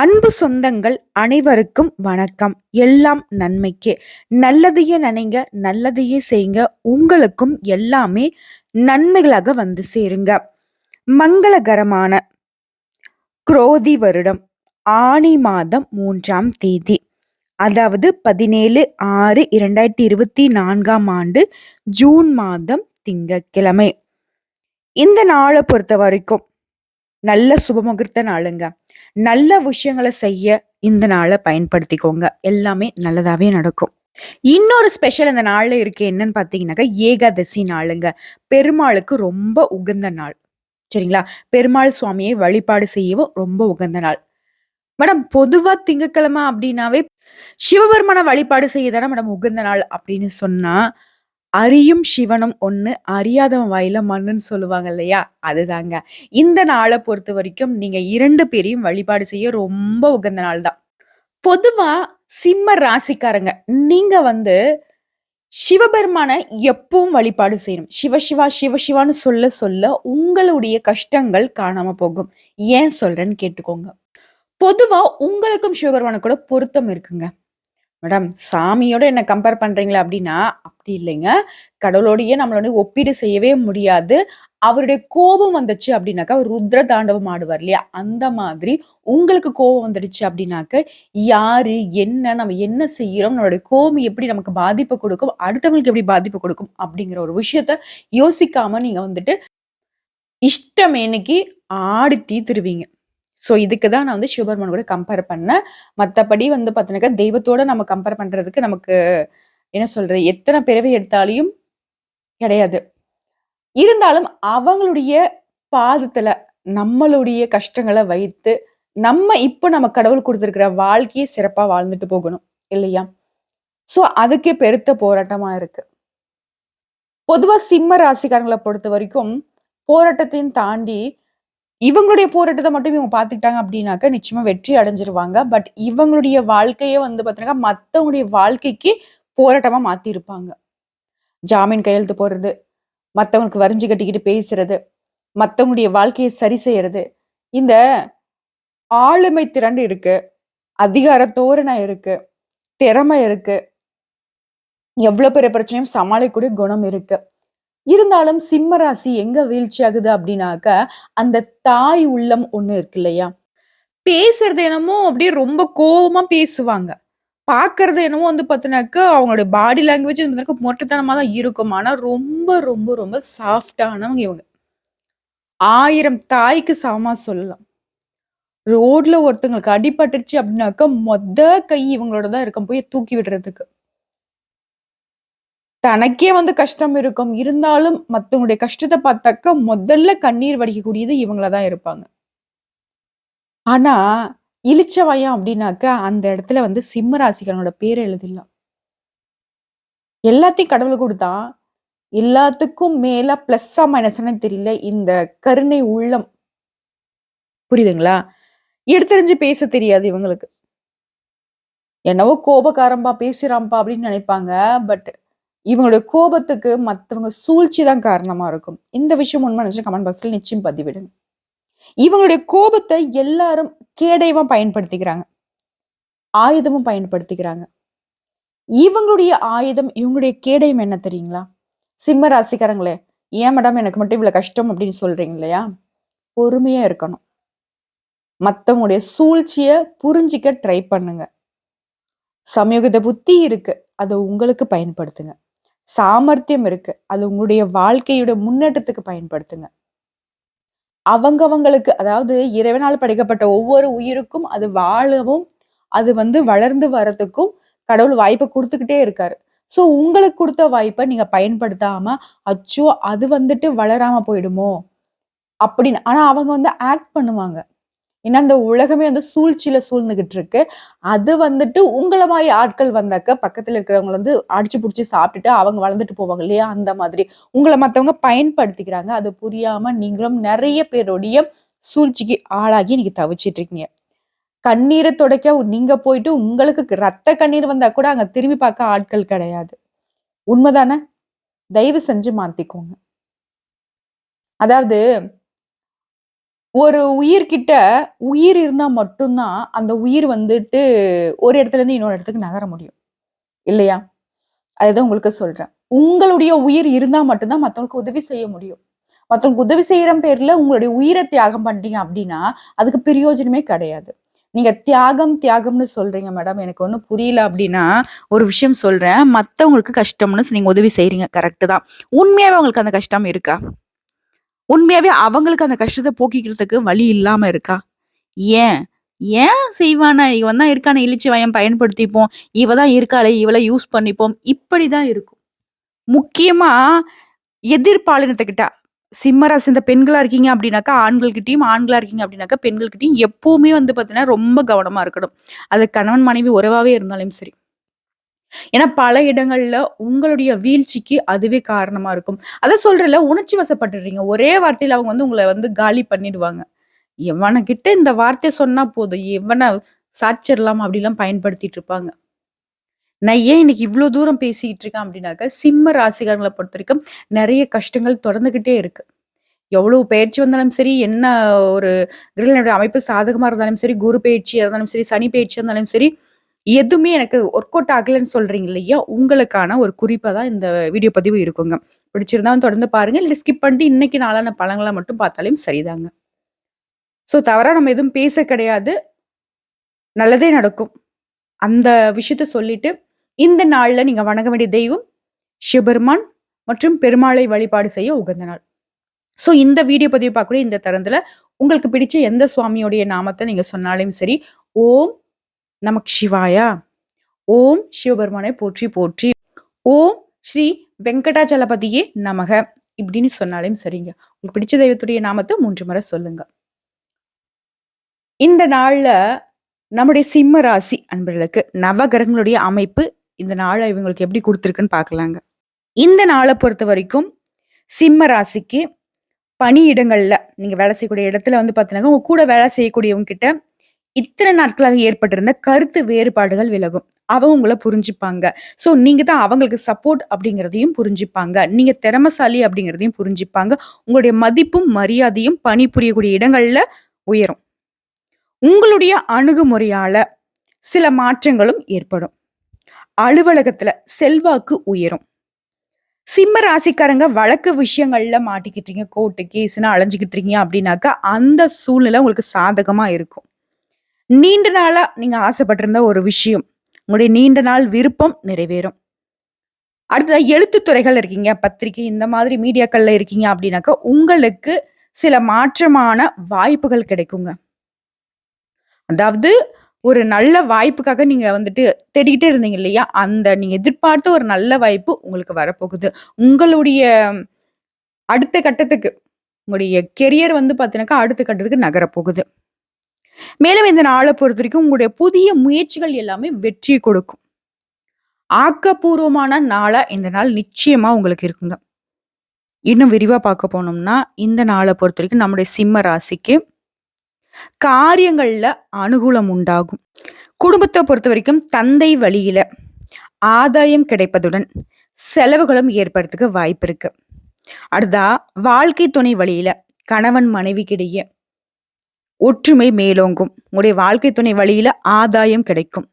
அன்பு சொந்தங்கள் அனைவருக்கும் வணக்கம். எல்லாம் நன்மைக்கே. நல்லதையே நினைங்க நல்லதையே செய்யுங்க உங்களுக்கும் எல்லாமே நன்மைகளாக வந்து சேருங்க. மங்களகரமான குரோதி வருடம் ஆணி மாதம் மூன்றாம் தேதி. அதாவது பதினேழு ஆறு இரண்டாயிரத்தி இருபத்தி நான்காம் ஆண்டு ஜூன் மாதம் திங்கட்கிழமை. இந்த நாளை பொறுத்த வரைக்கும் நல்ல சுபமுகூர்த்த நாளுங்க. நல்ல விஷயங்களை செய்ய இந்த நாளை பயன்படுத்திக்கோங்க. எல்லாமே நல்லதாவே நடக்கும். இன்னொரு ஸ்பெஷல் இந்த நாள்ல இருக்கு என்னன்னு பாத்தீங்கன்னாக்கா ஏகாதசி நாளுங்க. பெருமாளுக்கு ரொம்ப உகந்த நாள். சரிங்களா? பெருமாள் சுவாமியை வழிபாடு செய்யவும் ரொம்ப உகந்த நாள். மேடம் பொதுவா திங்கக்கிழமை அப்படின்னாவே சிவபெருமான வழிபாடு செய்ய தானே மேடம் உகந்த நாள் அப்படின்னு சொன்னா அறியும் சிவனும் ஒண்ணு, அறியாதவன் வாயில மண்ணுன்னு சொல்லுவாங்க இல்லையா? அதுதாங்க. இந்த நாள பொறுத்த வரைக்கும் நீங்க இரண்டு பேரையும் வழிபாடு செய்ய ரொம்ப உகந்த நாள் தான். பொதுவா சிம்ம ராசிக்காரங்க, நீங்க வந்து சிவபெருமான எப்பவும் வழிபாடு செய்யணும். சிவ சிவா, சிவ சிவான்னு சொல்ல சொல்ல உங்களுடைய கஷ்டங்கள் காணாம போகும். ஏன் சொல்றேன்னு கேட்டுக்கோங்க. பொதுவா உங்களுக்கும் சிவபெருமான கூட பொருத்தம் இருக்குங்க. மேடம் சாமியோட என்ன கம்பேர் பண்றீங்களா அப்படின்னா, அப்படி இல்லைங்க. கடவுளோடயே நம்மளோட ஒப்பீடு செய்யவே முடியாது. அவருடைய கோபம் வந்துச்சு அப்படின்னாக்கா, ருத்ர தாண்டவம் ஆடுவார் இல்லையா? அந்த மாதிரி உங்களுக்கு கோபம் வந்துடுச்சு அப்படின்னாக்க, யாரு, என்ன, நம்ம என்ன செய்யறோம், நம்மளுடைய கோபம் எப்படி நமக்கு பாதிப்பு கொடுக்கும், அடுத்தவங்களுக்கு எப்படி பாதிப்பு கொடுக்கும் அப்படிங்கிற ஒரு விஷயத்த யோசிக்காம நீங்க வந்துட்டு இஷ்டமேனிக்கு ஆடி தீத்துருவீங்க ஸோ இதுக்கு தான் நான் வந்து சிவபெருமான் கூட கம்பேர் பண்ணேன். மத்தபடி வந்து பார்த்தீங்கன்னாக்கா, தெய்வத்தோட நம்ம கம்பேர் பண்றதுக்கு நமக்கு என்ன சொல்றது? எத்தனை பிறவை எடுத்தாலும் கிடையாது. இருந்தாலும் அவங்களுடைய பாதத்துல நம்மளுடைய கஷ்டங்களை வைத்து, நம்ம இப்போ நம்ம கடவுள் கொடுத்துருக்கிற வாழ்க்கையை சிறப்பா வாழ்ந்துட்டு போகணும். இல்லையா? ஸோ அதுக்கே பெருத்த போராட்டமா இருக்கு. பொதுவா சிம்ம ராசிகாரங்களை பொறுத்த வரைக்கும் போராட்டத்தையும் தாண்டி இவங்களுடைய போராட்டத்தை மட்டும் இவங்க பார்த்துக்கிட்டாங்க அப்படின்னாக்க நிச்சயமா வெற்றி அடைஞ்சிருவாங்க. பட் இவங்களுடைய வாழ்க்கையே வந்து பார்த்தீங்கன்னா, மத்தவங்களுடைய வாழ்க்கைக்கு போராட்டமா மாற்றிருப்பாங்க ஜாமீன் கையெழுத்து போடுறது, மத்தவங்களுக்கு வரிஞ்சு கட்டிக்கிட்டு பேசுறது, மத்தவங்களுடைய வாழ்க்கையை சரி செய்யறது. இந்த ஆளுமை திறன் இருக்கு. அதிகார தோரணை இருக்கு. திறமை இருக்கு. எவ்வளோ பெரிய பிரச்சனையும் சமாளிக்கக்கூடிய குணம் இருக்கு. இருந்தாலும் சிம்ம ராசி எங்க வீழ்ச்சி ஆகுது அப்படின்னாக்க, அந்த தாய் உள்ளம் ஒண்ணு இருக்கு இல்லையா? பேசுறது என்னமோ அப்படியே ரொம்ப கோவமா பேசுவாங்க. பார்க்கறது என்னமோ வந்து பார்த்தீங்கன்னாக்கா, அவங்களுடைய பாடி லாங்குவேஜ் வந்து பார்த்தீங்கன்னா தான் இருக்கும். ஆனா ரொம்ப, ரொம்ப, ரொம்ப சாஃப்ட்டானவங்க இவங்க. ஆயிரம் தாய்க்கு சமமா சொல்லலாம். ரோட்ல ஒருத்தங்களுக்கு அடிபட்டுருச்சு அப்படின்னாக்கா, மொத கை இவங்களோட தான் இருக்கும். போய் தூக்கி விடுறதுக்கு. தனக்கே வந்து கஷ்டம் இருக்கும். இருந்தாலும் மத்தவங்களுடைய கஷ்டத்தை பார்த்தாக்கா, முதல்ல கண்ணீர் வடிக்கக்கூடியது இவங்கள தான் இருப்பாங்க. ஆனா, இளிச்சவாயம் அப்படின்னாக்கா, அந்த இடத்துல வந்து சிம்ம ராசிக்காரனோட பேர எழுதிடலாம். எல்லாத்தையும் கடவுள் கொடுத்தா எல்லாத்துக்கும் மேல பிளஸ்ஸா, மைனஸ்ன்னு தெரியல. இந்த கருணை உள்ளம். புரியுதுங்களா? எடுத்தறிஞ்சு பேச தெரியாது இவங்களுக்கு. என்னவோ கோபக்காரம்பா பேசுறாம்பா அப்படின்னு நினைப்பாங்க. பட் இவங்களுடைய கோபத்துக்கு மற்றவங்க சூழ்ச்சி தான் காரணமாக இருக்கும். இந்த விஷயம் உண்மை நினைச்சா கமெண்ட் பாக்ஸில் நிச்சயம் பதிவிடுங்க. இவங்களுடைய கோபத்தை எல்லாரும் கேடயமா பயன்படுத்திக்கிறாங்க. ஆயுதமும் பயன்படுத்திக்கிறாங்க. இவங்களுடைய ஆயுதம், இவங்களுடைய கேடயம் என்ன தெரியுங்களா? சிம்ம ராசிக்காரங்களே, ஏன் மேடம் எனக்கு மட்டும் இவ்வளவு கஷ்டம் அப்படின்னு சொல்றீங்க இல்லையா? பொறுமையா இருக்கணும். மத்தவங்களுடைய சூழ்ச்சிய புரிஞ்சுக்க ட்ரை பண்ணுங்க. சமயோகித புத்தி இருக்கு. அதை உங்களுக்கு பயன்படுத்துங்க. சாமர்த்தியம் இருக்கு. அது உங்களுடைய வாழ்க்கையோட முன்னேற்றத்துக்கு பயன்படுத்துங்க. அவங்கவங்களுக்கு அதாவது இறைவனால் படைக்கப்பட்ட ஒவ்வொரு உயிருக்கும் அது வாழவும், அது வந்து வளர்ந்து வரதுக்கும் கடவுள் வாய்ப்பை கொடுத்துக்கிட்டே இருக்காரு. ஸோ உங்களுக்கு கொடுத்த வாய்ப்பை நீங்க பயன்படுத்தாம, அச்சோ! அது வந்துட்டு வளராம போயிடுமோ! அப்படின்னு ஆனா அவங்க வந்து ஆக்ட் பண்ணுவாங்க. ஏன்னா, இந்த உலகமே வந்து சூழ்ச்சியில சூழ்ந்துகிட்டு இருக்கு. அது வந்துட்டு உங்களை மாதிரி ஆட்கள் வந்தாக்க, பக்கத்துல இருக்கிறவங்கள வந்து அடிச்சு பிடிச்சி சாப்பிட்டுட்டு அவங்க வளர்ந்துட்டு போவாங்க இல்லையா? அந்த மாதிரி. உங்களை மற்றவங்க பயன்படுத்திக்கிறாங்க. அது புரியாம நீங்களும் நிறைய பேருடைய சூழ்ச்சிக்கு ஆளாகி இன்னைக்கு தவிச்சிட்டு இருக்கீங்க. கண்ணீரை துடைக்க நீங்க போயிட்டு உங்களுக்கு ரத்த கண்ணீர் வந்தா கூட அங்க திரும்பி பார்க்க ஆட்கள் கிடையாது. உண்மைதானே தயவு செஞ்சு மாத்திக்கோங்க. அதாவது ஒரு உயிர்கிட்ட உயிர் இருந்தா மட்டும்தான் அந்த உயிர் வந்துட்டு ஒரு இடத்துல இருந்து இன்னொரு இடத்துக்கு நகர முடியும். இல்லையா? அதுதான் உங்களுக்கு சொல்றேன். உங்களுடைய உயிர் இருந்தா மட்டும்தான் மற்றவங்களுக்கு உதவி செய்ய முடியும். மற்றவங்களுக்கு உதவி செய்யற பேர்ல உங்களுடைய உயிரை தியாகம் பண்றீங்க அப்படின்னா அதுக்கு பிரயோஜனமே கிடையாது. நீங்க தியாகம், தியாகம்னு சொல்றீங்க மேடம். எனக்கு ஒன்றும் புரியல அப்படின்னா ஒரு விஷயம் சொல்றேன். மற்றவங்களுக்கு கஷ்டம்னு நீங்க உதவி செய்றீங்க. கரெக்டு தான். உண்மையாவே உங்களுக்கு அந்த கஷ்டம் இருக்கா? உண்மையாவே அவங்களுக்கு அந்த கஷ்டத்தை போக்கிக்கிறதுக்கு வழி இல்லாம இருக்கா? ஏன்? ஏன் செய்வானா? இவன் தான் இருக்கானே வயம் பயன்படுத்திப்போம். இவ தான் இருக்காளே, இவளை யூஸ் பண்ணிப்போம். இப்படிதான் இருக்கும். முக்கியமா எதிர்பாலினத்துக்கிட்ட சிம்மராசி இந்த பெண்களா இருக்கீங்க அப்படின்னாக்கா ஆண்கள்கிட்டயும், ஆண்களா இருக்கீங்க அப்படின்னாக்கா பெண்கள்கிட்டயும் எப்பவுமே வந்து பார்த்தீங்கன்னா, ரொம்ப கவனமா இருக்கணும். அது கணவன், மனைவி உறவாவே இருந்தாலும் சரி. ஏன்னா, பல இடங்கள்ல உங்களுடைய வீழ்ச்சிக்கு அதுவே காரணமா இருக்கும். அதை சொல்றேன்ல, உணர்ச்சி வசப்பட்டுறீங்க ஒரே வார்த்தையில அவங்க வந்து உங்களை வந்து காலி பண்ணிடுவாங்க. எவனகிட்ட இந்த வார்த்தை சொன்னா போதும், எவனை சாச்சிடலாம் அப்படிலாம் பயன்படுத்திட்டு இருப்பாங்க. நான் ஏன் இன்னைக்கு இவ்வளவு தூரம் பேசிக்கிட்டு இருக்கேன் அப்படின்னாக்க சிம்ம ராசிக்காரங்கள பொறுத்தவரைக்கும் நிறைய கஷ்டங்கள் தொடர்ந்துகிட்டே இருக்கு. எவ்வளவு பயிற்சி வந்தாலும் சரி, என்ன ஒரு கிரகங்களுடைய அமைப்பு சாதகமா இருந்தாலும் சரி, குரு பெயர்ச்சியா இருந்தாலும் சரி, சனி பயிற்சியா இருந்தாலும் சரி, எதுவுமே எனக்கு ஒர்க் அவுட் ஆகலைன்னு சொல்றீங்க இல்லையா? உங்களுக்கான ஒரு குறிப்பாக தான் இந்த வீடியோ பதிவு இருக்குங்க. பிடிச்சிருந்தா தொடர்ந்து பாருங்க. இல்லை ஸ்கிப் பண்ணிட்டு இன்னைக்கு நாளான பழங்களை மட்டும் பார்த்தாலும் சரிதாங்க. ஸோ தவறாக நம்ம எதுவும் பேச கிடையாது. நல்லதே நடக்கும். அந்த விஷயத்த சொல்லிட்டு, இந்த நாளில் நீங்கள் வணங்க வேண்டிய தெய்வம் சிவபெருமான் மற்றும் பெருமாளை வழிபாடு செய்ய உகந்த நாள். ஸோ இந்த வீடியோ பதிவு பார்க்கக்கூடிய இந்த தரத்தில் உங்களுக்கு பிடிச்ச எந்த சுவாமியோடைய நாமத்தை நீங்கள் சொன்னாலும் சரி, ஓம் நமக் சிவாயா, ஓம் சிவபெருமானை போற்றி போற்றி, ஓம் ஸ்ரீ வெங்கடாச்சலபதியே நமக இப்படின்னு சொன்னாலும் சரிங்க. உங்களுக்கு பிடிச்ச தெய்வத்துடைய நாமத்தை மூன்று முறை சொல்லுங்க. இந்த நாள்ல நம்முடைய சிம்ம ராசி அன்பர்களுக்கு நவகிரகங்களுடைய அமைப்பு இந்த நாள இவங்களுக்கு எப்படி கொடுத்துருக்குன்னு பார்க்கலாங்க. இந்த நாள பொறுத்தவரைக்கும் சிம்ம ராசிக்கு பணியிடங்கள்ல நீங்க வேலை செய்யக்கூடிய இடத்துல வந்து பார்த்தீங்கன்னா, உங்க கூட வேலை செய்யக்கூடியவங்க கிட்ட இத்தனை நாட்களாக ஏற்பட்டிருந்த கருத்து வேறுபாடுகள் விலகும். அவங்க உங்களை புரிஞ்சுப்பாங்க. ஸோ நீங்க தான் அவங்களுக்கு சப்போர்ட் அப்படிங்கிறதையும் புரிஞ்சுப்பாங்க. நீங்க திறமசாலி அப்படிங்கிறதையும் புரிஞ்சுப்பாங்க. உங்களுடைய மதிப்பும், மரியாதையும் பணிபுரியக்கூடிய இடங்கள்ல உயரும். உங்களுடைய அணுகுமுறையால சில மாற்றங்களும் ஏற்படும். அலுவலகத்துல செல்வாக்கு உயரும். சிம்ம ராசிக்காரங்க வழக்கு விஷயங்கள்ல மாட்டிக்கிட்டீங்க, கோர்ட்டு, கேஸ்ன்னு அலைஞ்சிக்கிட்டு இருக்கீங்க அப்படின்னாக்கா, அந்த சூழ்நிலை உங்களுக்கு சாதகமா இருக்கும். நீண்ட நாளா நீங்க ஆசைப்பட்டிருந்த ஒரு விஷயம், உங்களுடைய நீண்ட நாள் விருப்பம் நிறைவேறும். அடுத்ததா எழுத்து துறைகள் இருக்கீங்க, பத்திரிகை இந்த மாதிரி மீடியாக்கள்ல இருக்கீங்க அப்படின்னாக்கா, உங்களுக்கு சில மாற்றமான வாய்ப்புகள் கிடைக்குங்க. அதாவது ஒரு நல்ல வாய்ப்புக்காக நீங்க வந்துட்டு தேடிக்கிட்டே இருந்தீங்க இல்லையா? அந்த நீங்க எதிர்பார்த்த ஒரு நல்ல வாய்ப்பு உங்களுக்கு வரப்போகுது. உங்களுடைய அடுத்த கட்டத்துக்கு, உங்களுடைய கெரியர் வந்து பார்த்தீங்கன்னாக்கா, அடுத்த கட்டத்துக்கு நகரப்போகுது. மேலும் இந்த நாளை பொறுத்த வரைக்கும் உங்களுடைய புதிய முயற்சிகள் எல்லாமே வெற்றி கொடுக்கும். ஆக்கப்பூர்வமான நாளா இந்த நாள் நிச்சயமா உங்களுக்கு இருக்குங்க. இன்னும் விரிவா பார்க்க போனோம்னா, இந்த நாளை பொறுத்த வரைக்கும் நம்முடைய சிம்ம ராசிக்கு காரியங்கள்ல அனுகூலம் உண்டாகும். குடும்பத்தை பொறுத்த வரைக்கும் தந்தை வழியில ஆதாயம் கிடைப்பதுடன், செலவுகளும் ஏற்படுறதுக்கு வாய்ப்பு இருக்கு. அடுத்தா வாழ்க்கை துணை வழியில கணவன் மனைவிக்கிடையே ஒற்றுமை மேலோங்கும். உங்களுடைய வாழ்க்கை துணை வழியில ஆதாயம் கிடைக்கும்.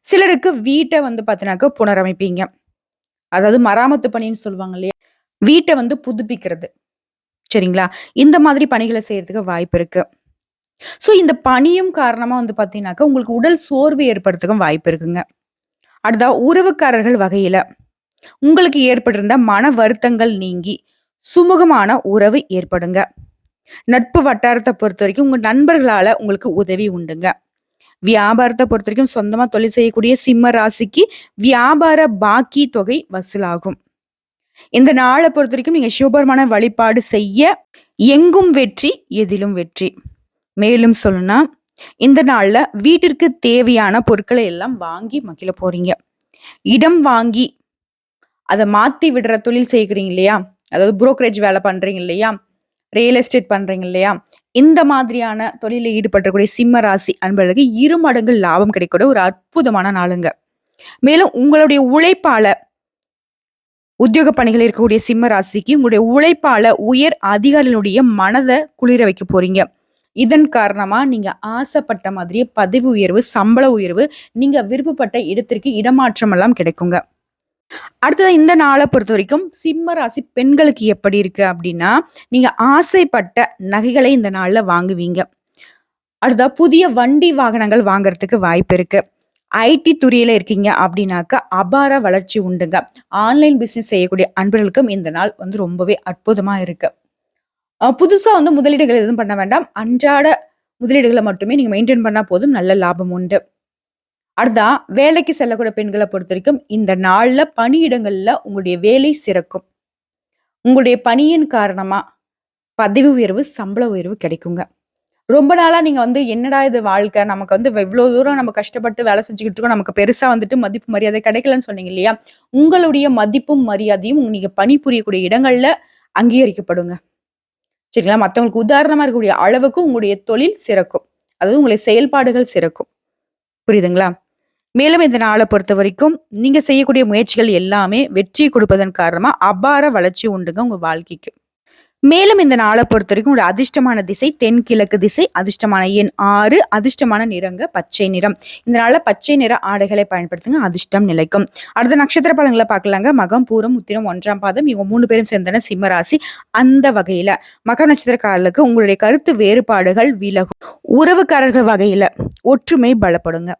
சிலருக்கு வீட்டை வந்து பார்த்தீங்கன்னாக்க புனரமைப்பீங்க. அதாவது மராமத்து பணின்னு சொல்லுவாங்க இல்லையா? வீட்டை வந்து புதுப்பிக்கிறது. சரிங்களா? இந்த மாதிரி பணிகளை செய்யறதுக்கு வாய்ப்பு இருக்கு. ஸோ இந்த பணியும் காரணமா வந்து பார்த்தீங்கன்னாக்கா, உங்களுக்கு உடல் சோர்வு ஏற்படுறதுக்கும் வாய்ப்பு இருக்குங்க. அடுத்ததா உறவுக்காரர்கள் வகையில, உங்களுக்கு ஏற்பட்டிருந்த மன வருத்தங்கள் நீங்கி, சுமூகமான உறவு ஏற்படுங்க. நட்பு வட்டாரத்தை பொறுத்த வரைக்கும் உங்க நண்பர்களால உங்களுக்கு உதவி உண்டுங்க. வியாபாரத்த பொறுத்தவரைக்கும் சொந்தமா தொழில் செய்யக்கூடிய சிம்ம ராசிக்கு வியாபார பாக்கி தொகை வசூலாகும். இந்த நாளை பொறுத்த வரைக்கும் நீங்க சிவபெருமான வழிபாடு செய்ய, எங்கும் வெற்றி, எதிலும் வெற்றி. மேலும் சொல்லணும்னா, இந்த நாள்ல வீட்டிற்கு தேவையான பொருட்களை எல்லாம் வாங்கி மகிழ போறீங்க. இடம் வாங்கி, அதை மாத்தி விடுற தொழில் செய்கிறீங்க இல்லையா? அதாவது புரோக்கரேஜ் வேலை பண்றீங்க இல்லையா? ரியல் எஸ்டேட் பண்ணுறீங்க இல்லையா? இந்த மாதிரியான தொழிலில் ஈடுபடக்கூடிய சிம்ம ராசி அன்பர்களுக்கு இரு மடங்கு லாபம் கிடைக்கூட ஒரு அற்புதமான நாளுங்க. மேலும் உங்களுடைய உழைப்பால உத்தியோக பணிகள் இருக்கக்கூடிய சிம்ம ராசிக்கு உங்களுடைய உழைப்பால உயர் அதிகாரிகளுடைய மனதை குளிர வைக்க போறீங்க. இதன் காரணமா நீங்க ஆசைப்பட்ட மாதிரியே பதவி உயர்வு, சம்பள உயர்வு, நீங்க விருப்பப்பட்ட இடத்திற்கு இடமாற்றம் எல்லாம் கிடைக்குங்க. அடுத்தது இந்த நாளை பொறுத்த வரைக்கும் சிம்ம ராசி பெண்களுக்கு எப்படி இருக்கு அப்படின்னா, நீங்க ஆசைப்பட்ட நகைகளை இந்த நாள்ல வாங்குவீங்க. அடுத்ததா புதிய வண்டி, வாகனங்கள் வாங்குறதுக்கு வாய்ப்பு இருக்கு. ஐடி துறையில இருக்கீங்க அப்படின்னாக்கா, அபார வளர்ச்சி உண்டுங்க. ஆன்லைன் பிசினஸ் செய்யக்கூடிய அன்பர்களுக்கும் இந்த நாள் வந்து ரொம்பவே அற்புதமா இருக்கு. புதுசா வந்து முதலீடுகள் எதுவும் பண்ண வேண்டாம். அன்றாட முதலீடுகளை மட்டுமே நீங்க மெயின்டைன் பண்ணா போதும். நல்ல லாபம் உண்டு. அடுத்தா வேலைக்கு செல்லக்கூடிய பெண்களை பொறுத்த வரைக்கும் இந்த நாளில் பணியிடங்கள்ல உங்களுடைய வேலை சிறக்கும். உங்களுடைய பணியின் காரணமா பதவி உயர்வு, சம்பள உயர்வு கிடைக்குங்க. ரொம்ப நாளா நீங்க வந்து என்னடா இது வாழ்க்கை, நமக்கு வந்து இவ்ளோ தூரம் நம்ம கஷ்டப்பட்டு வேலை செஞ்சுக்கிட்டு இருக்கோம். நமக்கு பெருசா வந்துட்டு மதிப்பு, மரியாதை கிடைக்கலன்னு சொன்னீங்க இல்லையா? உங்களுடைய மதிப்பும், மரியாதையும் நீங்க பணிபுரியக்கூடிய இடங்கள்ல அங்கீகரிக்கப்படுங்க. சரிங்களா? மற்றவங்களுக்கு உதாரணமா இருக்கக்கூடிய அளவுக்கு உங்களுடைய தொழில் சிறக்கும். அதாவது உங்களுடைய செயல்பாடுகள் சிறக்கும். புரியுதுங்களா? மேலும் இந்த நாளை பொறுத்த வரைக்கும் நீங்க செய்யக்கூடிய முயற்சிகள் எல்லாமே வெற்றி கொடுப்பதன் காரணமா அபார வளர்ச்சி உண்டுங்க உங்க வாழ்க்கைக்கு. மேலும் இந்த நாளை பொறுத்த வரைக்கும் உங்களுடைய அதிர்ஷ்டமான திசை தென்கிழக்கு திசை, அதிர்ஷ்டமான எண் ஆறு அதிர்ஷ்டமான நிறங்க பச்சை நிறம். இந்த நாளில் பச்சை நிற ஆடைகளை பயன்படுத்துங்க. அதிர்ஷ்டம் நிலைக்கும். அடுத்த நட்சத்திர பலன்களை பார்க்கலாங்க. மகம், பூரம், உத்திரம் ஒன்றாம் பாதம் இவங்க மூணு பேரும் சேர்ந்தன சிம்மராசி அந்த வகையில மகம் நட்சத்திரக்காரர்களுக்கு உங்களுடைய கருத்து வேறுபாடுகள் விலகும். உறவுக்காரர்கள் வகையில ஒற்றுமை பலப்படுங்க.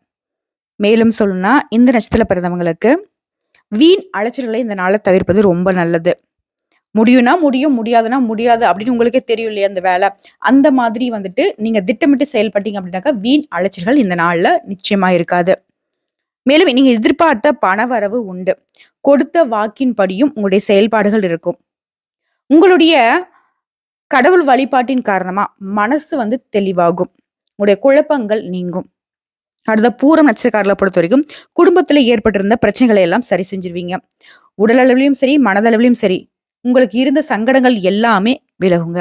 மேலும் சொல்லணும்னா, இந்த நட்சத்திரத்தில் பிறந்தவங்களுக்கு வீண் அலைச்சல்களை இந்த நாளை தவிர்ப்பது ரொம்ப நல்லது. முடியும்னா முடியும், முடியாதுன்னா முடியாது அப்படின்னு உங்களுக்கே தெரியும் இல்லையா அந்த வேலை. அந்த மாதிரி வந்துட்டு நீங்க திட்டமிட்டு செயல்பட்டீங்க அப்படின்னாக்கா, வீண் அலைச்சல்கள் இந்த நாள்ல நிச்சயமா இருக்காது. மேலும் நீங்க எதிர்பார்த்த பணவரவு உண்டு. கொடுத்த வாக்கின்படியும் உங்களுடைய செயல்பாடுகள் இருக்கும். உங்களுடைய கடவுள் வழிபாட்டின் காரணமா மனசு வந்து தெளிவாகும். உங்களுடைய குழப்பங்கள் நீங்கும். அடுத்த பூரம் பொறுத்த வரைக்கும் குடும்பத்தில் ஏற்பட்டிருந்த பிரச்சனைகளை எல்லாம் சரி செஞ்சுருவீங்க. உடல் சரி, மனதளவிலும் சரி, உங்களுக்கு இருந்த சங்கடங்கள் எல்லாமே விலகுங்க.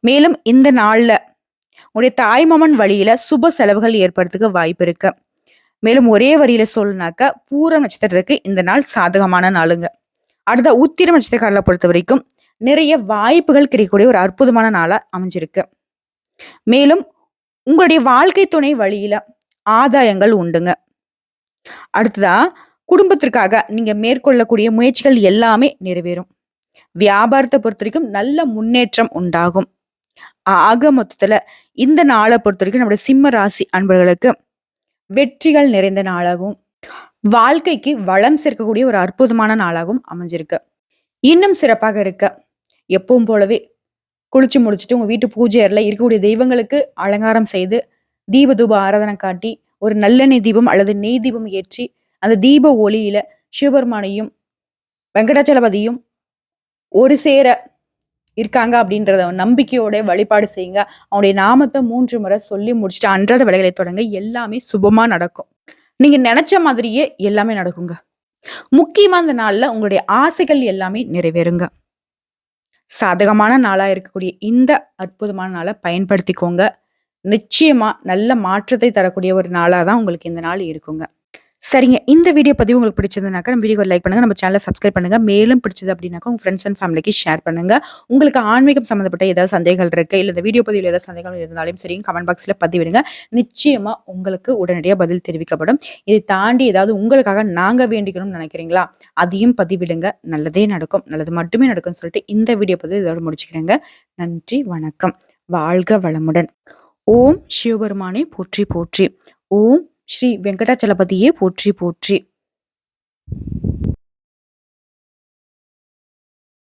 மேலும் இந்த நாள்ல உடைய தாய்மாமன் வழியில சுப செலவுகள் ஏற்படுறதுக்கு வாய்ப்பு இருக்கு. மேலும் ஒரே வரியில சொல்லுனாக்க பூரம் நட்சத்திரத்துக்கு இந்த நாள் சாதகமான நாளுங்க. அடுத்த உத்திரம் பொறுத்த வரைக்கும் நிறைய வாய்ப்புகள் கிடைக்கக்கூடிய ஒரு அற்புதமான நாளா அமைஞ்சிருக்கு. மேலும் உங்களுடைய வாழ்க்கை துணை வழியில ஆதாயங்கள் உண்டுங்க. அடுத்ததா குடும்பத்திற்காக நீங்க மேற்கொள்ளக்கூடிய முயற்சிகள் எல்லாமே நிறைவேறும். வியாபாரத்தை பொறுத்த வரைக்கும் நல்ல முன்னேற்றம் உண்டாகும். ஆக மொத்தத்துல இந்த நாள பொறுத்தவரைக்கும் நம்முடைய சிம்ம ராசி அன்பர்களுக்கு வெற்றிகள் நிறைந்த நாளாகவும், வாழ்க்கைக்கு வளம் சேர்க்கக்கூடிய ஒரு அற்புதமான நாளாகவும் அமைஞ்சிருக்கு. இன்னும் சிறப்பாக இருக்க, எப்பவும் போலவே குளிச்சு முடிச்சுட்டு உங்க வீட்டு பூஜை அறையில் இருக்கக்கூடிய தெய்வங்களுக்கு அலங்காரம் செய்து, தீப தூப ஆராதனை காட்டி, ஒரு நல்லெண்ணெய் தீபம் அல்லது நெய் தீபம் ஏற்றி, அந்த தீப ஒளியில சிவபெருமானையும், வெங்கடாச்சலபதியும் ஒரு சேர இருக்காங்க அப்படின்றத நம்பிக்கையோட வழிபாடு செய்யுங்க. அவனுடைய நாமத்தை மூன்று முறை சொல்லி முடிச்சுட்டு அன்றாட வேலைகளை தொடங்க. எல்லாமே சுபமா நடக்கும். நீங்க நினைச்ச மாதிரியே எல்லாமே நடக்குங்க. முக்கியமா அந்த நாள்ல உங்களுடைய ஆசைகள் எல்லாமே நிறைவேறுங்க. சாதகமான நாளா இருக்கக்கூடிய இந்த அற்புதமான நாளை பயன்படுத்திக்கோங்க. நிச்சயமாக நல்ல மாற்றத்தை தரக்கூடிய ஒரு நாளாக தான் உங்களுக்கு இந்த நாள் இருக்குங்க. சரிங்க. இந்த வீடியோ பதிவு உங்களுக்கு பிடிச்சிருந்ததுனாக்கா, நம்ம வீடியோ லைக் பண்ணுங்க. நம்ம சேனலை சப்ஸ்கிரைப் பண்ணுங்க. மேலும் பிடிச்சது அப்படின்னாக்கா, உங்க ஃப்ரெண்ட்ஸ் அண்ட் ஃபேமிலிக்கு ஷேர் பண்ணுங்க. உங்களுக்கு ஆன்மீகம் சம்மந்தப்பட்ட ஏதாவது சந்தேகங்கள் இருக்கு, இல்லை இந்த வீடியோ பதிவில் ஏதாவது சந்தேகங்கள் இருந்தாலும் சரி, கமெண்ட் பாக்ஸில் பதிவிடுங்க. நிச்சயமா உங்களுக்கு உடனடியாக பதில் தெரிவிக்கப்படும். இதை தாண்டி ஏதாவது உங்களுக்காக நாங்க வேண்டிக்கணும்னு நினைக்கிறீங்களா? அதையும் பதிவிடுங்க. நல்லதே நடக்கும். நல்லது மட்டுமே நடக்கும்னு சொல்லிட்டு இந்த வீடியோ பதிவு இதோட முடிச்சுக்கிறேங்க. நன்றி, வணக்கம். வாழ்க வளமுடன். ஓம் சிவபெருமானே போற்றி போற்றி. ஓம் ஸ்ரீ வெங்கடாச்சலபதியே போற்றி போற்றி.